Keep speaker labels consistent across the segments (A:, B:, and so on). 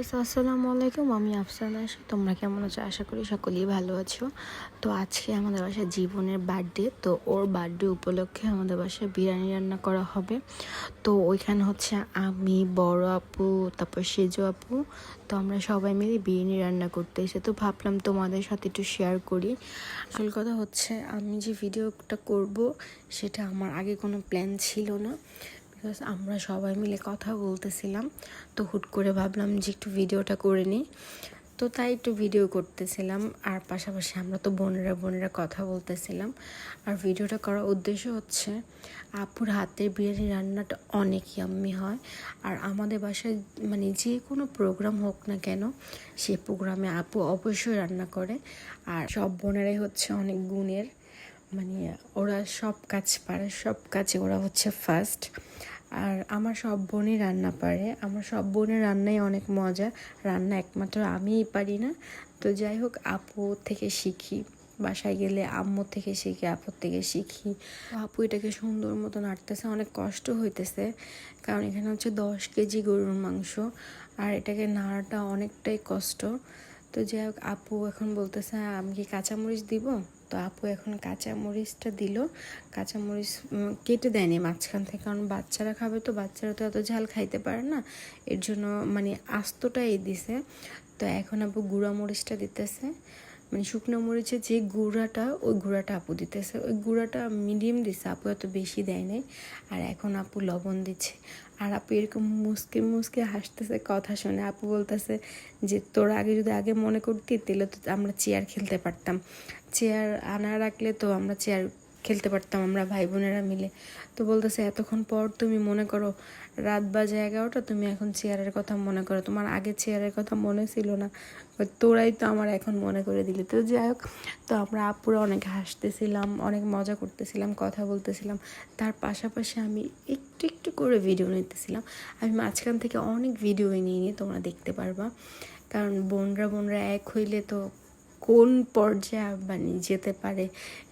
A: Guys আসসালামু। আলাইকুম আমি আফসানা আছি তোমরা কেমন আছো? আশা করি সকলেই ভালো আছো। তো আজকে আমাদের বাসায় জীবনের বার্থডে তো ওর বার্থডে উপলক্ষে আমাদের বাসায় বিরিয়ানি রান্না করা হবে। তো ওইখানে হচ্ছে আমি, বড় আপু, তারপর সেজো আপু, তো আমরা সবাই মিলে বিরিয়ানি রান্না করতে এসে, তো ভাবলাম তোমাদের সাথে একটু শেয়ার করি। আসল কথা হচ্ছে, আমি যে ভিডিওটা করব, সেটা আমার আগে কোনো প্ল্যান ছিল না। আমরা সবাই মিলে কথা বলতেছিলাম, তো হুট করে ভাবলাম যে একটু ভিডিওটা করে নিই। তো তাই একটু ভিডিও করতেছিলাম, আর পাশাপাশি আমরা তো বোনেরা বোনেরা কথা বলতেছিলাম। আর ভিডিওটা করার উদ্দেশ্য হচ্ছে, আপুর হাতের বিরিয়ানি রান্নাটা অনেক ইয়াম্মি হয়, আর আমাদের বাসায় মানে যে কোনো প্রোগ্রাম হোক না কেন, সে প্রোগ্রামে আপু অবশ্যই রান্না করে, আর সব বোনেরাই হচ্ছে অনেক গুণের। মানে ওরা সব কাজ পারে, সব কাজে ওরা হচ্ছে ফার্স্ট আর আমার সব বোনই রান্না পারে। আমার সব বোনের রান্নাই অনেক মজা। রান্না একমাত্র আমিই পারি না। তো যাই হোক, আপু থেকে শিখি। বাসায় গেলে আম্মু থেকে শিখি, আপুর থেকে শিখি। আপু এটাকে সুন্দর মতো নাড়তেছে অনেক কষ্ট হইতেছে। কারণ এখানে হচ্ছে দশ কেজি গরুর মাংস। আর এটাকে নাড়াটা অনেকটাই কষ্ট। তো যাই হোক, আপু এখন বলতেছে, আমি কি কাঁচামরিচ দিব? তো আপু এখন কাঁচা মরিচটা দিল। কাঁচা মরিচ কেটে দেয়নি মাঝখান থেকে, কারণ বাচ্চারা খাবে তো, বাচ্চারা তো এত ঝাল খাইতে পারে না। এর জন্য মানে আস্তটাই দিছে। তো এখন আপু গুঁড়া মরিচটা দিতেছে। মানে শুকনো মরিচে যে গুঁড়াটা, ওই গুঁড়াটা আপু দিতেছে। ওই গুঁড়াটা মিডিয়াম দিছে, আপু এত বেশি দেয় নাই। আর এখন আপু লবণ দিচ্ছে। আর আপু এরকম মুসকে মুসকে হাসতেছে, কথা শুনে। আপু বলতেছে যে, তোর আগে যদি আগে মনে করতি, তাহলে তো আমরা চেয়ার খেলতে পারতাম। চেয়ার আনা রাখলে তো আমরা চেয়ার খেলতে পারতাম আমরা ভাই বোনেরা মিলে। তো বলতেছে, এতক্ষণ পর তুমি মনে করো রাত বাজে এগারোটা, তুমি এখন চেয়ারের কথা মনে করো। তোমার আগে চেয়ারের কথা মনে ছিল না তোরাই তো আমার এখন মনে করে দিলি। তো যাই হোক, তো আমরা আপুরা অনেক হাসতেছিলাম, অনেক মজা করতেছিলাম, কথা বলতেছিলাম। তার পাশাপাশি আমি একটু একটু করে ভিডিও নিতেছিলাম। আমি মাঝখান থেকে অনেক ভিডিও নিয়ে নিয়ে তোমরা দেখতে পারবা। কারণ বোনরা বোনরা এক হইলে তো কোন পর্যায়ে মানে যেতে পারে,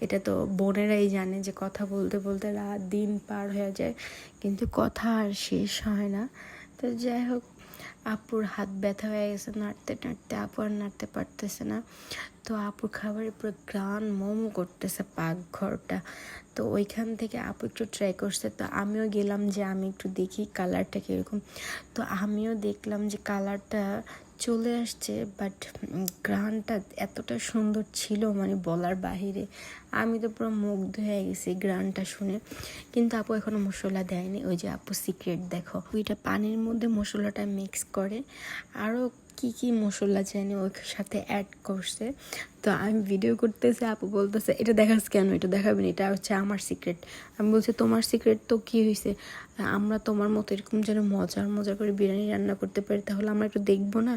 A: এটা তো বোনেরাই জানে যে কথা বলতে বলতে রাত দিন পার হয়ে যায়, কিন্তু কথা আর শেষ হয় না। তো যাই হোক, আপুর হাত ব্যথা হয়ে গেছে, নাড়তে নাড়তে আপু আর নাড়তে পারতেছে না। তো আপুর খাবারের পুরো গ্রান মোমো করতেছে পাকঘরটা। তো ওইখান থেকে আপু একটু ট্রাই করছে, তো আমিও গেলাম যে আমি একটু দেখি কালারটা কীরকম। তো আমিও দেখলাম যে কালারটা চলে আসছে বাট গ্রানটা এতটা সুন্দর ছিল মানে বলার বাহিরে। আমি তো পুরো মুগ্ধ হয়ে গেছি গ্রানটা শুনে। কিন্তু আপু এখনও মশলা দেয়নি। ওই যে আপু সিক্রেট দেখো। ওইটা পানির মধ্যে মশলাটা মিক্স করে। আরও কি কি মশলা জানি ওই সাথে অ্যাড করছে। তো আমি ভিডিও করতেছি, আপু বলতেছে, এটা দেখাস কেন? এটা দেখাবেন এটা হচ্ছে আমার সিক্রেট আমি বলছি, তোমার সিক্রেট তো কী হয়েছে আমরা তোমার মতো এরকম যেন মজার মজার করে বিরিয়ানি রান্না করতে পারি, তাহলে আমরা একটু দেখব না?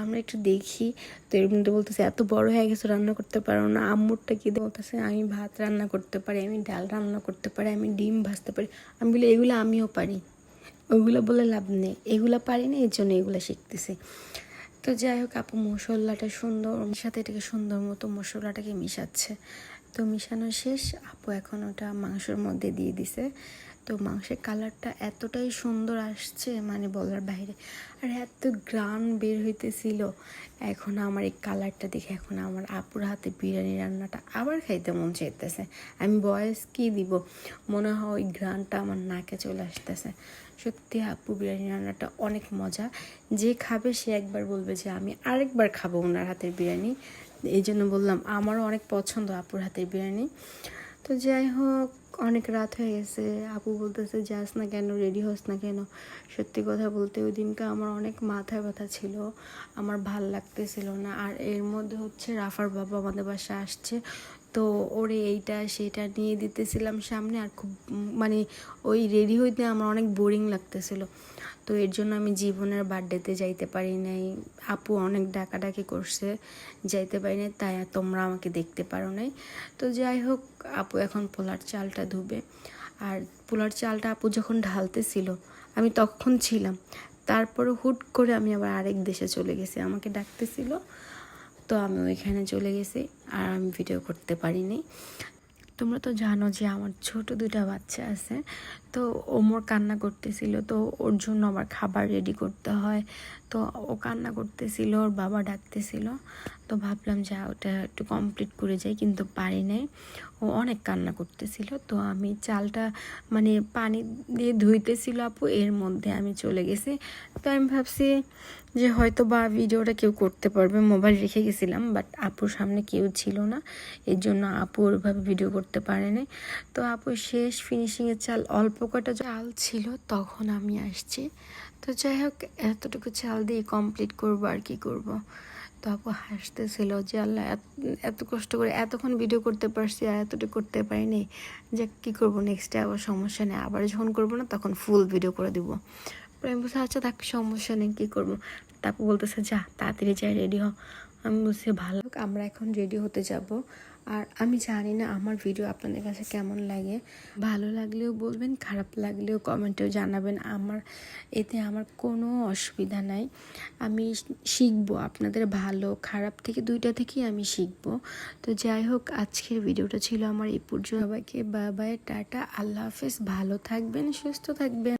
A: আমরা একটু দেখি। তো এর মধ্যে বলতেছে, এত বড় হয়ে গেছে, রান্না করতে পারো না। আম্মুরটা কী বলতেছে, আমি ভাত রান্না করতে পারি, আমি ডাল রান্না করতে পারি, আমি ডিম ভাজতে পারি। আমি বলি, এগুলো আমিও পারি। ওইগুলো বলে লাভ নেই। এগুলো পারি না, এর জন্য এগুলো শিখতেছি। তো যাই হোক আপু, মশলাটা সুন্দর। সাথে এটাকে সুন্দর মতো মশলাটাকে মিশাচ্ছে। তো মিশানো শেষ। আপু এখন ওটা মাংসর মধ্যে দিয়ে দিছে। তো মাংসের কালারটা এতটাই সুন্দর আসছে মানে বলার বাইরে। আর এত গ্রান বের হইতেছিল। এখন আমার এই কালারটা দেখে এখন আমার আপুর হাতে বিরিয়ানি রান্নাটা আবার খাইতে মন চাইতেছে। আমি বয়স কী দিব? মনে হয় ওই গ্রানটা আমার নাকে চলে আসতেছে। সত্যি আপু, বিরিয়ানি রান্নাটা অনেক মজা। যে খাবে সে একবার বলবে যে আমি আরেকবার খাব ওনার হাতের বিরিয়ানি। এই জন্য বললাম, আমারও অনেক পছন্দ আপুর হাতের বিরিয়ানি। তো যাই হোক, অনেক রাত হয়ে গেছে। আপু বলতেছে, যাস না কেন রেডি হোস না কেন? সত্যি কথা বলতে ওই দিনকে আমার অনেক মাথায় ব্যথা ছিল। আমার ভালো লাগতেছিল না। আর এর মধ্যে হচ্ছে রাফার বাবা আমাদের বাসায় আসছে। তো ওরে এইটা সেটা নিয়ে দিতেছিলাম সামনে। আর খুব মানে ওই রেডি হইতে আমার অনেক বোরিং লাগতেছিল। তো এর জন্য আমি জীবনের বার্থডেতে যাইতে পারি নাই। আপু অনেক ডাকাডাকি করছে, যাইতে পারি নাই, তাই তোমরা আমাকে দেখতে পারো নাই। তো যাই হোক, আপু এখন পোলার চালটা ধুবে। আর পোলার চালটা আপু যখন ঢালতেছিল, আমি তখন ছিলাম। তারপরে হুট করে আমি আবার আরেক দেশে চলে গেছি। আমাকে ডাকতেছিল, তো আমি ওইখানে চলে গেছি, আর আমি ভিডিও করতে পারিনি। তোমরা তো জানো যে আমার ছোট দুইটা বাচ্চা আছে। তো ওমর কান্না করতেছিল, তো ওর জন্য আবার খাবার রেডি করতে হয়। তো ও কান্না করতেছিল, ওর বাবা ডাকতেছিল। তো ভাবলাম যে ওটা একটু কমপ্লিট করে যাই, কিন্তু পারি নাই। ও অনেক কান্না করতেছিল। তো আমি চালটা মানে পানি দিয়ে ধুইতেছিল আপু, এর মধ্যে আমি চলে গেছি। তো আমি ভাবছি যে হয়তো বা ভিডিওটা কেউ করতে পারবে, মোবাইল রেখে গেছিলাম বাট আপুর সামনে কেউ ছিল না। এর জন্য আপু ওইভাবে ভিডিও করতে পারে পারেনি তো আপু, শেষ ফিনিশিংয়ের চাল, অল্প কটা চাল ছিল, তখন আমি আসছি। তো যাই হোক, এতটুকু চাল দিয়ে কমপ্লিট করব আর কি করব। তো আপু হাসতেছিল যে, আল্লাহ, এত- কষ্ট করে এতক্ষণ ভিডিও করতে পারছি আর এতটা করতে পারিনি। যে কি করব নেক্সটে আবার সমস্যা নেই। আবার যখন করব না, তখন ফুল ভিডিও করে দিব। আমি বলছি আচ্ছা তাকে সমস্যা নেই, কী করব? তারপর বলতেছে, যা, তাড়াতাড়ি যাই রেডি হ। আমি বলছি ভালো। আমরা এখন রেডি হতে যাব। আর আমি জানি না আমার ভিডিও আপনাদের কাছে কেমন লাগে। ভালো লাগলেও বলবেন, খারাপ লাগলেও কমেন্টেও জানাবেন। আমার, এতে আমার কোনো অসুবিধা নাই। আমি শিখব, আপনাদের ভালো, খারাপ থেকে, দুইটা থেকেই আমি শিখব। তো যাই হোক, আজকের ভিডিওটা ছিল আমার এই পর্যন্ত। সবাইকে বাবাই টাটা, আল্লাহ হাফেজ। ভালো থাকবেন, সুস্থ থাকবেন।